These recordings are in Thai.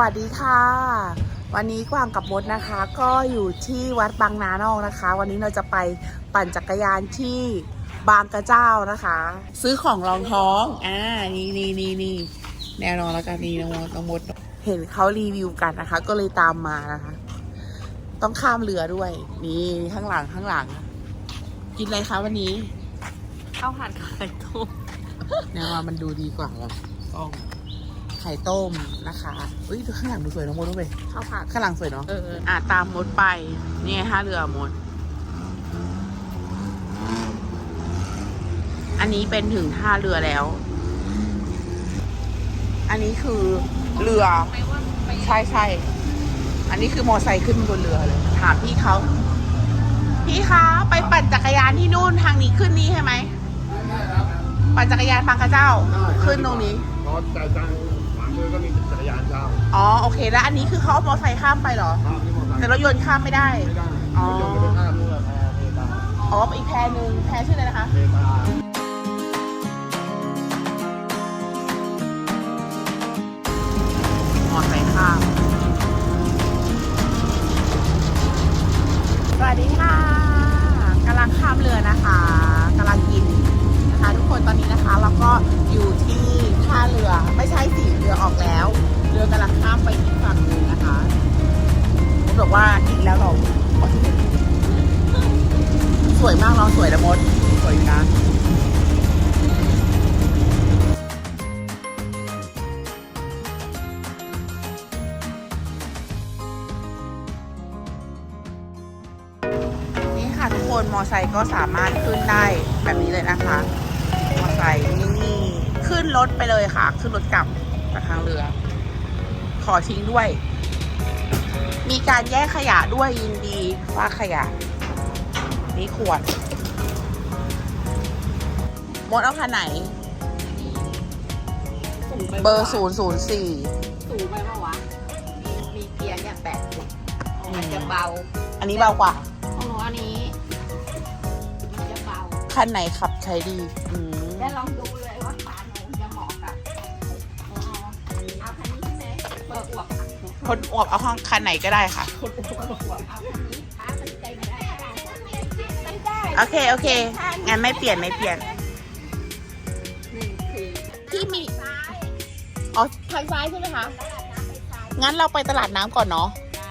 สวัสดีค่ะ วันนี้กวางกับมดนะคะ ก็อยู่ที่วัดบางนานอกนะคะ วันนี้เราจะไปปั่นจักรยานที่บางกระเจ้านะคะ ซื้อของรองท้องอ่านี่นี่นี่นี่แน่นอนแล้วกันนี่น้องมดน้องมดเห็นเขารีวิวกันนะคะ ก็เลยตามมานะคะ ต้องข้ามเรือด้วย นี่ข้างหลังข้างหลัง กินอะไรคะวันนี้ข้าวผัดไข่ต้มแนวว่ามันดูดีกว่าแบบกล้องไข่ต้มนะคะอุ้ยดูข้างหลังดูสวยน้องมดด้วยข้าวผัดข้างหลังสวยเนาะเอออะตามมดไป นี่ไงท่าเรือมด อันนี้เป็นถึงท่าเรือแล้ว อันนี้คือเรือไม่ว่าไปใช่ใช่อันนี้คือมอไซค์ขึ้นบนเรือเลย ถามพี่เขา พี่คะไปปั่นจักรยานที่นู่นทางนี้ขึ้นนี้ใช่ไหม ปั่นจักรยานบางกระเจ้า ขึ้นตรงนี้เพราะจ่ายตังค์ขวามือ ก็มีจักรยานเช่าอ๋อโอเค แล้วอันนี้คือเขาเอามอไซค์ข้ามไปเหรอ ข้ามที่มอเตอร์ไซแต่ค์รถยนต์ข้ามไม่ได้ ไม่ได้อ๋อ รถยนต์จะไปข้ามเรือแพเพตาอ๋ออีกแพรหนึ่งแพรชื่ออะไรนะคะ เพตามอไซค์ข้าม สวัสดีค่ะกำลังข้ามเรือนะคะกำลังกินนะคะ ทุกคนตอนนี้นะคะ เราก็อยู่ที่ท่าเรือไม่ใช่สิเรือออกแล้ว เรือกำลังข้ามไปอีกฝั่งหนึ่งนะคะผมบอกว่ากินแล้วเราสวยมากเนาสวยนะมดสวยอยู่นะนี่ค่ะทุกคนมอไซค์ก็สามารถขึ้นได้แบบนี้เลยนะคะ มอไซค์นี่ ขึ้นรถไปเลยค่ะ ขึ้นรถกลับจากทางเรือ ขอทิ้งด้วย มีการแยกขยะด้วยยินดีว่าขยะ นี่ขวดมดเอาคันไหนสูงไปเบอร์ศูนย์ศูนย์สี่สูงไปเปล่าวะมีมีเกียร์เนี่ยแปดสิบมันจะเบาอันนี้เบากว่า ของหนูอันนี้ มันจะเบา คันไหนขับใช้ดี อืม แล้วลองดู ไหมเบอร์อวบค่ะคนอวบเอาห้องคันไหนก็ได้ค่ะ คนอวบอวบเอาคันนี้ขามันใจไม่ได้ไม่ได้โอเค โอเค งั้นไม่เปลี่ยนไม่เปลี่ยนหนึ่งคือที่มีซ้ายอ๋อทางซ้ายใช่ไหมคะตลาดน้ำไปซ้ายงั้นเราไปตลาดน้ำก่อนเนาะได้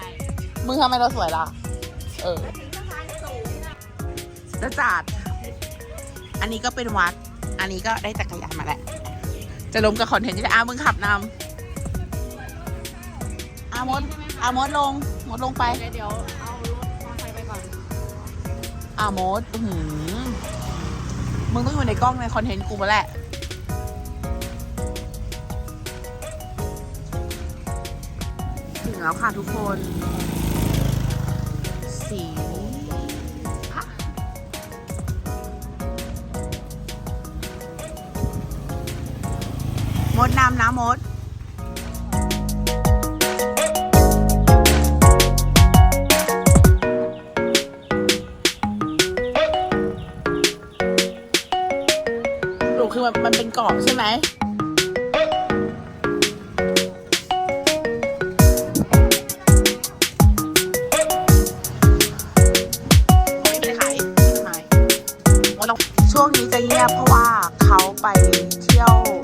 มือทำไมเราสวยล่ะ เออถึงสะพานสูงนะจะจัดอันนี้ก็เป็นวัด อันนี้ก็ได้จักรยานมาแหละจะลงกับคอนเทนต์ที่ได้อามึงขับนำ อามดอามดลงมดลงไป เดี๋ยวเอารถมอเตอร์ไซค์ไปก่อนอามดอื้อหือมึงต้องอยู่ในกล้องในคอนเทนต์กูมาแหละ ถึงแล้วค่ะทุกคน สีพระมดน้ำนะมด กรอบใช่ไหมช่วงนี้จะเงียบเพราะว่าเขาไปเที่ยว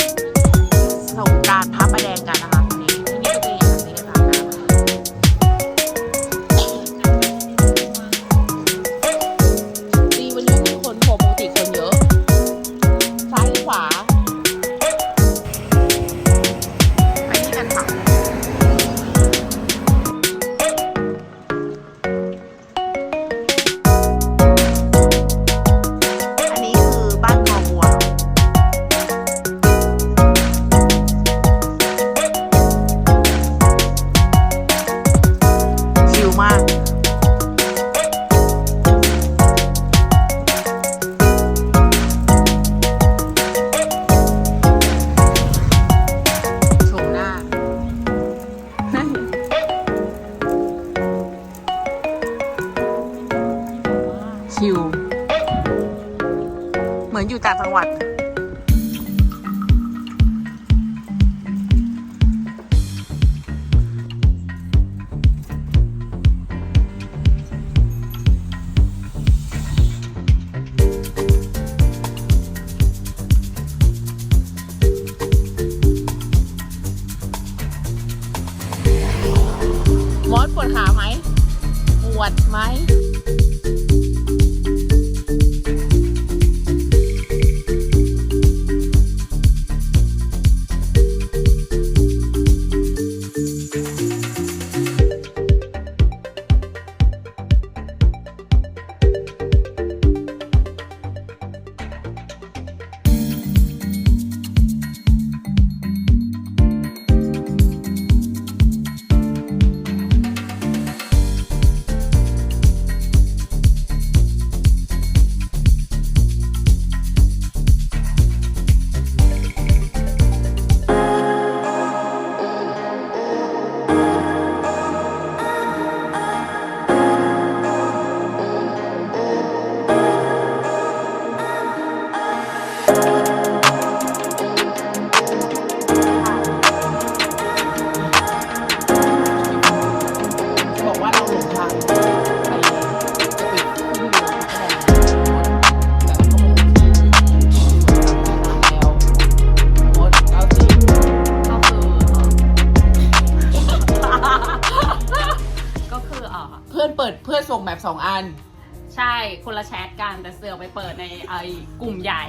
กลุ่มใหญ่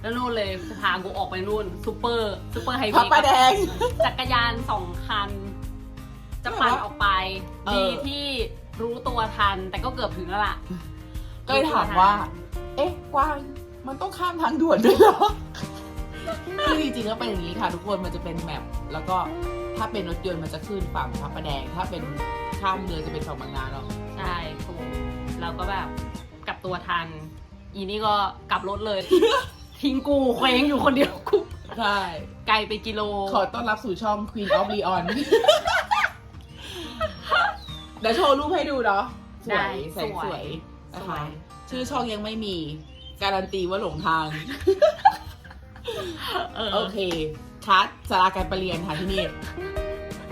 แล้วนู่นเลยพากูออกไปนู่นซูเปอร์ซูเปอร์ไฮพระเวย์ประแดง จักรยานสองคัน จะปั่นออกไปเออดีที่รู้ตัวทัน แต่ก็เกือบถึงแล้วล่ะก็เลยถามว่า เอ๊ะ กวาง มันต้องข้ามทางด่วนด้วยเหรอ คือจริงๆก็เป็นอย่างนี้ค่ะทุกคน มันจะเป็นแมปแล้วก็ถ้าเป็นรถยนต์มันจะขึ้นฝั่งพระประแดง ถ้าเป็นข้ามเรือจะเป็นฝั่งบางนาเนาะ ใช่ถูกเราก็แบบกลับตัวทัน อีนี่ก็กลับรถเลย ทิ้งกูเคว้งอยู่คนเดียวกูใช่ ไกลไปกิโล ขอต้อนรับสู่ช่อง Queen of Leon เดี๋ยวโชว์รูปให้ดูเนาะสวยได้แสงสวยนะสวคะย ชื่อช่องยังไม่มีการันตีว่าหลงทาง เออ โอเคคัดสาราการประเรียนค่ะที่นี่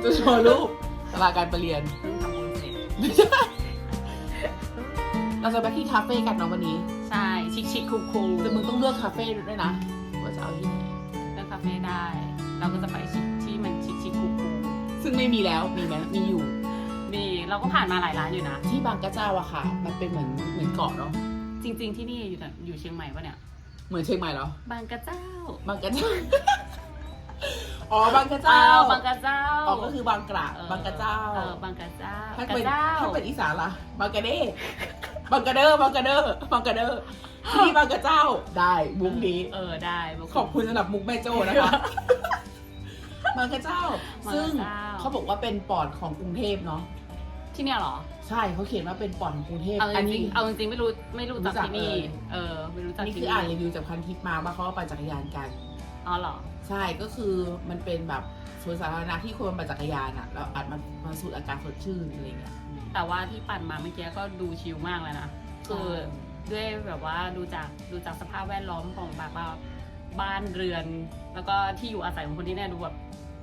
จะโชว์รูปสาราการประเรียนเพิ่งทำบุญเสร็จไม่ใช่เราจะไปที่คาเฟ่กันเนาะวันนี้ ใช่ชิคชิคคูคูลแต่มึงต้องเลือกคาเฟ่ด้วยนะว่าจะเอาที่ไหนเลือกคาเฟ่ได้ เราก็จะไปชิคที่มันชิคชิคคูคูลซึ่งไม่มีแล้วมีไหมมีอยู่ มีเราก็ผ่านมาหลายร้านอยู่นะ ที่บางกระเจ้าอะค่ะ มันเป็นเหมือนเหมือนเกาะเนาะจริง ๆ ที่นี่อยู่แต่อยู่เชียงใหม่ปะเนี่ยเหมือนเชียงใหม่เหรอบางกระเจ้า บางกระเจ้า อ๋อบางกระเจ้าออบางกระเจ้าอ๋อก็คือบางกระเออบางกระเจ้าเออบางกระเจ้าถ้ากระเป็นเจ้าถ้าเป็นอีสานล่ะบางกระเด้บางกระเด้อบางกระเด้อบางกระเด้อที่นี่บางกระเจ้าได้มุกนี้เออได้ขอบคุณสำหรับมุกแม่โจ้นะคะบางกระเจ้าบางกระเจ้าซึ่งเขาบอกว่าเป็นปอดของกรุงเทพเนาะที่เนี่ยเหรอ ใช่เขาเขียนว่าเป็นปอดของกรุงเทพเอาจอันรินี้งๆเอาจริงๆไม่รู้ไม่รู้จักรู้จักที่นี่เลยเออไม่รู้จัอักนนี้ที่คืออ่านรีวิวจากพันทิปมาว่าเขาปั่นจักรยานกันอ๋อเหรอ ใช่ก็คือมันเป็นแบบสวนสาธารณะที่คนมาปั่นจักรยานอะแล้วอาจมามาสูดอากาศสดชื่นอะไรเงี้ยแต่ว่าที่ปั่นมาเมื่อกี้ก็ดูชิลมากเลยนะคือด้วยแบบว่าดูจากดูจากสภาพแวดล้อมของแบบว่าบ้านเรือน แล้วก็ที่อยู่อาศัยของคนที่เนี่ยดูแบบ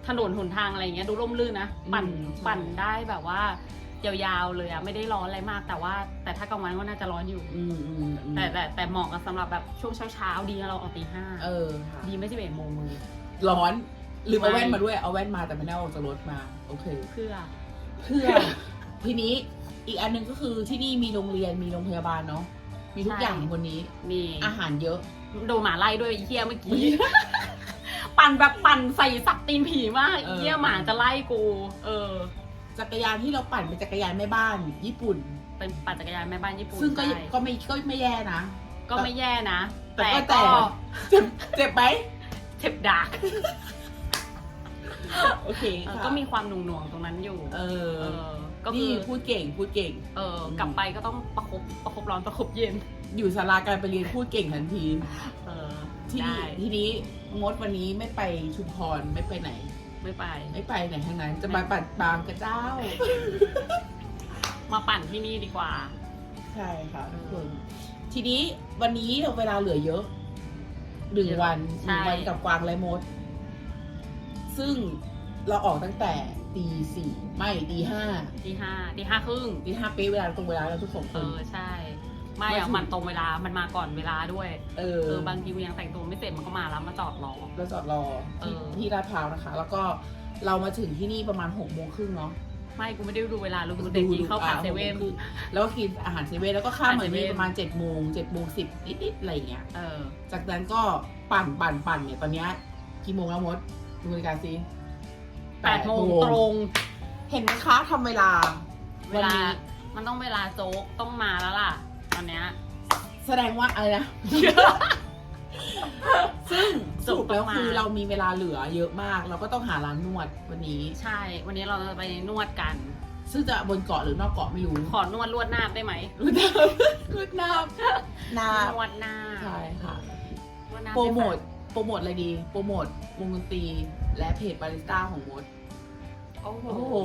ถนนหนทางอะไรอย่างเงี้ยดูร่มรื่นนะปั่นปั่นได้แบบว่า ยาวๆเลยอะไม่ได้ร้อนอะไรมาก แต่ว่า แต่ถ้ากลางวันก็น่าจะร้อนอยู่ อืมอืมอืมแต่แต่แต่เหมาะกับสำหรับแบบช่วงเช้าๆดีนะเราออกตีห้าเออค่ะดีไม่สิบเอ็ดโมงมือ ร้อนลืมเอาไม่แว่นมาด้วยเอาแว่นมาแต่ไม่ได้เอาออกจากรถมา โอเค เพื่อ เพื่อ ทีนี้อีกอันหนึงก็คือที่นี่มีโรงเรียนมีโรงพยาบาลเนาะมีทุกอย่างบนนี้ มีอาหารเยอะโดนหมาไล่ด้วยไอ้เฮียเมื่อกี้ ปั่นแบบปั่นใส่สับตีนผีมากเออเฮียหมาจะไล่กู เออ จักรยานที่เราปั่นเป็นจักรยานแม่บ้านญี่ปุ่น เป็นปั่นจักรยานแม่บ้านญี่ปุ่นซึ่งก็ใช่ก็ไม่ก็ไม่แย่นะ ก็ไม่แย่นะ แต่แต่ก็ก็แต่เจ็บเจ็บไหมเจ็บดากโอเคเออค่ะก็มีความหน่วงๆตรงนั้นอยู่ เอเอออ ก็คืนี่อพูดเก่งพูดเก่ง เออ กลับไปก็ต้องประคบประคบร้อนประคบเย็น อยู่ศาลาการไปเรียนพูดเก่งทันที เออ ที่ได้ทีนี้งดวันนี้ไม่ไปชุมพรไม่ไปไหน ไม่ไป ไม่ไปไหนทั้งนั้น จะมาปัดบางกระเจ้า มาปั่นที่นี่ดีกว่า ใช่ค่ะทุกคนทีนี้วันนี้เราเวลาเหลือเยอะหนึ่งเยอะวันหใช่นึ่งวันกับกวางและมด ซึ่งเราออกตั้งแต่ตีสี่ไม่ตีห้าตีห้าตีห้าครึ่งตีห้าเป๊ะเวลาตรงเวลาแล้วทุกสองคเอนอใช่ ไม่มาอะถึงมันตรงเวลา มันมาก่อนเวลาด้วย เอเอออบางทีกูยังแต่งตัวไม่เสร็จมันก็มาแล้วมาจอดรอ เราจอดรอที่เออ ที่ลาดพร้าวนะคะ แล้วก็เรามาถึงที่นี่ประมาณหกโมงครึ่งเนาะไม่กูไม่ได้ดูเวลาลูกเด็กกินข้าวผัดเซเว่นคือแล้วก็กินอาหารเซเว่นแล้วก็ข้ามเหมือนอาหารเซเว่นี่น ประมาณเจ็ดโมงเจ็ดโมงสิบนิดๆอะไรอย่างเงี้ย เออ จากนั้นก็ปั่นปั่นปั่นเนี่ยตอนเนี้ยกี่โมงแล้วมดดูนาฬิกาสิแปดโมงตรง เห็นไหมคะทำเวลาเวลา นนี้มันต้องเวลาโจ๊กต้องมาแล้วล่ะ ตอนเนี้ย แสดงว่าอะไรนะ ซึ่งสรุปแล้วคือเรามีเวลาเหลือเยอะมาก เราก็ต้องหาร้านนวดวันนี้ ใช่ วันนี้เราจะไปนวดกัน ซึ่งจะบนเกาะหรือนอกเกาะไม่รู้ขอนวดลวดหน้าบได้ไหมรู้น้ำรู้น้ำน้นวดหน้าำใช่ค่ะ นวดหน้าโปรโมทโปรโมทอะไรดี โปรโมทวงดนตรีและเพจบาริสต้าของมด โอ้โห โอ้โห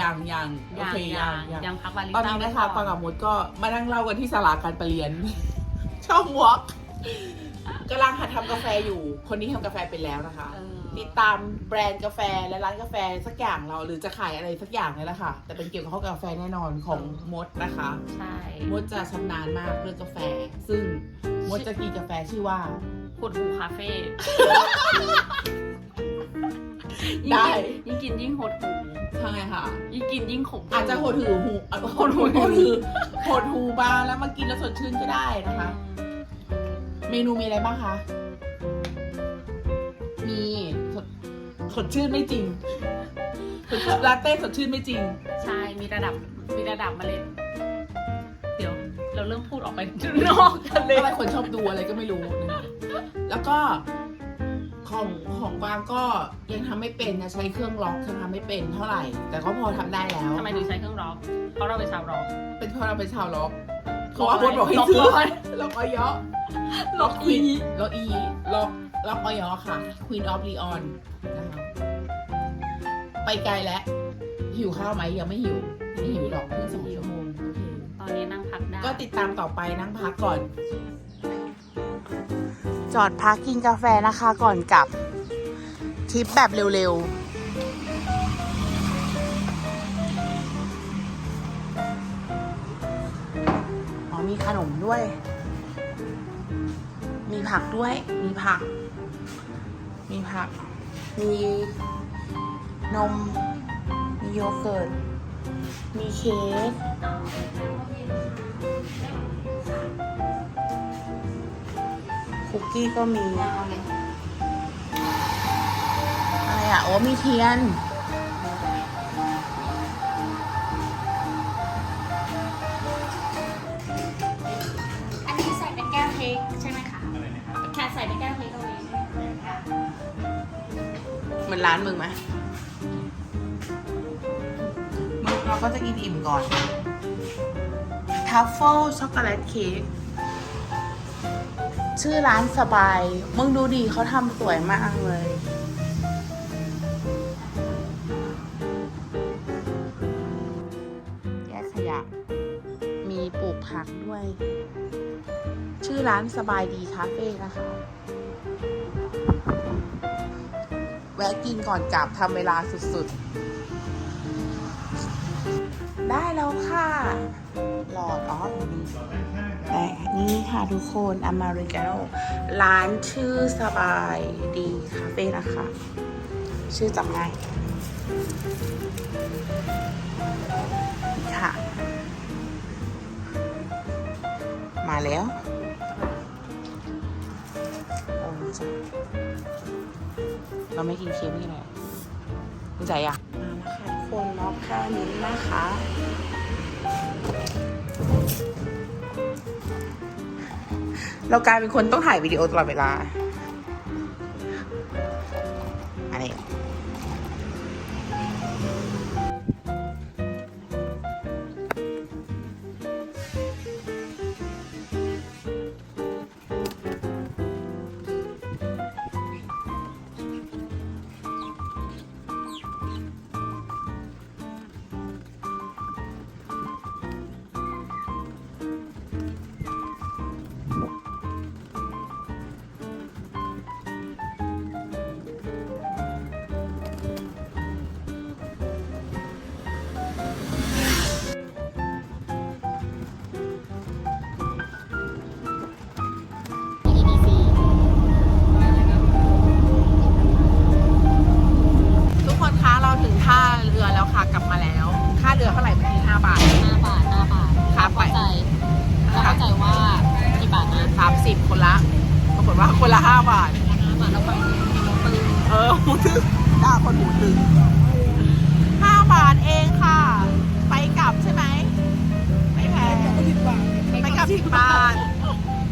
ยังยังโอยังเคยัยังงยังยังพักบาริตอนต้านี้ไว้นะคะก่ปังกับมดก็มานั่งเล่ากันที่ศาลาการประเรียน ช่องวอล์กกำลังหัดทำกาแฟอยู่ คนนี้ทำกาแฟเป็นแล้วนะคะเออติดตามแบรนด์กาแฟและร้านกาแฟสักอย่างเราหรือจะขายอะไรสักอย่างนี่แหละค่ะ แต่เป็นเกี่ยวกับข้าวกาแฟแน่นอนของมดนะคะ ใช่ มดจะชำนาญมากเรื่องกาแฟ ซึ่งมดจะกินกาแฟชื่อว่าขดหูคาเฟ่ได้ ยิ่งกินยิ่งหดหู ใช่ค่ะ ยิ่งกินยิ่งขมอาจจะโหดหูหูอะโหดหูโหดหูโหดหูบ้างแล้วมากินแล้วสดชื่นก็ได้นะคะ เมนูมีอะไรบ้างคะ มีสดสดชื่นไม่จริงสดชื่นลาเต้สดชื่นไม่จริง ใช่ มีระดับ มีระดับเมาเลย เดี๋ยว เราเริ่มพูดออกไปนอกกันเลยอะไรคนชอบดูอะไรก็ไม่รู้นะคะแล้วก็ ของของบางก็ยังทำไม่เป็นนะใช้เครื่องล็อกยังทำไม่เป็นเท่าไหร่ แต่ก็พอทำได้แล้ว ทำไมถึงใช้เครื่องร็อกเพราะเราเป็นชาวร็อกเป็นเพราะเราเป็นชาวล็อกเพล็ราะอกว่าอะไรคนบอกให้ล็อกซื้อร้อยล็อกออยอล็อกอีล็อกอีล็อกล็อกออยอค่ะ Queen of Leon นะคะไปไกลแล้วหิวข้าวไหมยังไม่หิวไม่หิวหรอกเพิ่งสองชั่วโมงโอเค ตอนนี้นั่งพักได้ก็ติดตามต่อไปนั่งพักก่อน จอดพักกินกาแฟนะคะก่อนกลับทริปแบบเร็วๆมีขนมด้วย มีผักด้วย มีผัก มีผัก มีนม มีโยเกิร์ต มีเค้ก คุกกี้ก็มี อะไรอะ โอ้มีเทียน อันนี้ใส่เป็นแก้วเค้กใช่ไหมคะแค่ใส่เป็นแก้วเค้กตรงนี้เหมือนร้านมึงไหมมึงเราก็จะกินอิ่มก่อนทัฟเฟิลช็อกโกแลตเค้ก ชื่อร้านสบาย มึงดูดีเขาทำสวยมากเลย แยกขยะ มีปลูกผักด้วย ชื่อร้านสบายดีคาเฟ่นะคะ แวะกินก่อนกลับทำเวลาสุดๆ ได้แล้วค่ะ หลอดอ๋อตรงนี้ ค่ะทุกคนอเมริกาโนร้านชื่อสบายดีคาเฟ่นะคะ ชื่อจำง่ายค่ะ มาแล้วโอ้จ้ะเราไม่กินเค้กนี่แหละรู้ใจอะ มาแล้วค่ะทุกคนมอคค่ามิ้นนะคะ เรากลายเป็นคนต้องถ่ายวิดีโอตลอดเวลา หมูตึงห้าบาทเองค่ะ ไปกลับใช่ไหมไม่แพงไปกลับสิบบาท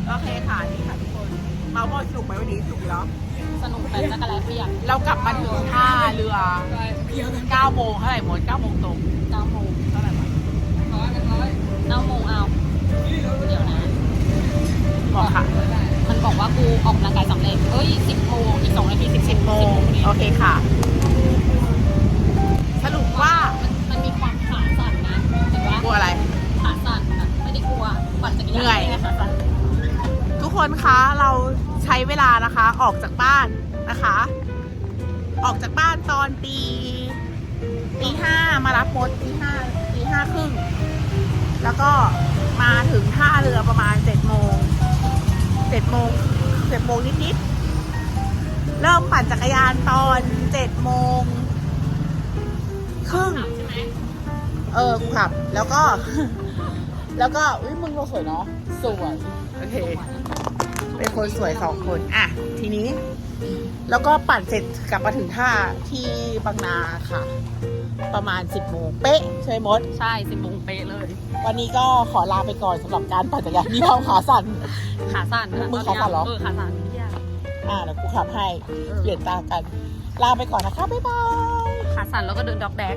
โอเคค่ะนี่ค่ะทุกคนเมาโมอยสนุกไหมวันนี้สนุกอยู่แล้วสนุกแบบจักรแลเปียกเรากลับมาถึงท่าเรือ9โมงเท่าไหร่หมด9โมงตรงเก้าโมงเท่าไหร่วะเก้าโมงเอาเดี๋ยวนะบอกค่ะมันบอกว่ากูออกกำลังกายสำเร็จเอ้ยสิบโมงอีกสองนาทีสิบ10โมงพอดีโอเคค่ะ คนคะเราใช้เวลานะคะออกจากบ้านนะคะ ออกจากบ้านตอนตีตีห้ามารับมดตีห้าตีห้าครึ่งแล้วก็มาถึงท่าเรือประมาณเจ็ดโมงเจ็ดโมงเจ็ดโมงนิดๆเริ่มปั่นจักรยานตอนเจ็ดโมงครึ่งเออขับ แล้วก็ แล้วก็ อุ้ยมึงเราสวยเนาะ สวย โอเค เป็นคนสวยสองคน อะ ทีนี้ แล้วก็ปั่นเสร็จกลับมาถึงท่าที่บางนาค่ะ ประมาณ 10โมงเป๊ะใช่ไหมมด ใช่สิบโมงเป๊ะเลย วันนี้ก็ขอลาไปก่อนสำหรับการปั่นจักรยานมีความขาสั่น ขาสั่นอะมือขาสั่นเหรอ เออขาสั่นเหี้ยอะเดี๋ยวกูขับให้เออเปลี่ยนตากัน ลาไปก่อนนะคะ บ๊ายบาย ขาสั่นแล้วก็เดินด็อกแดก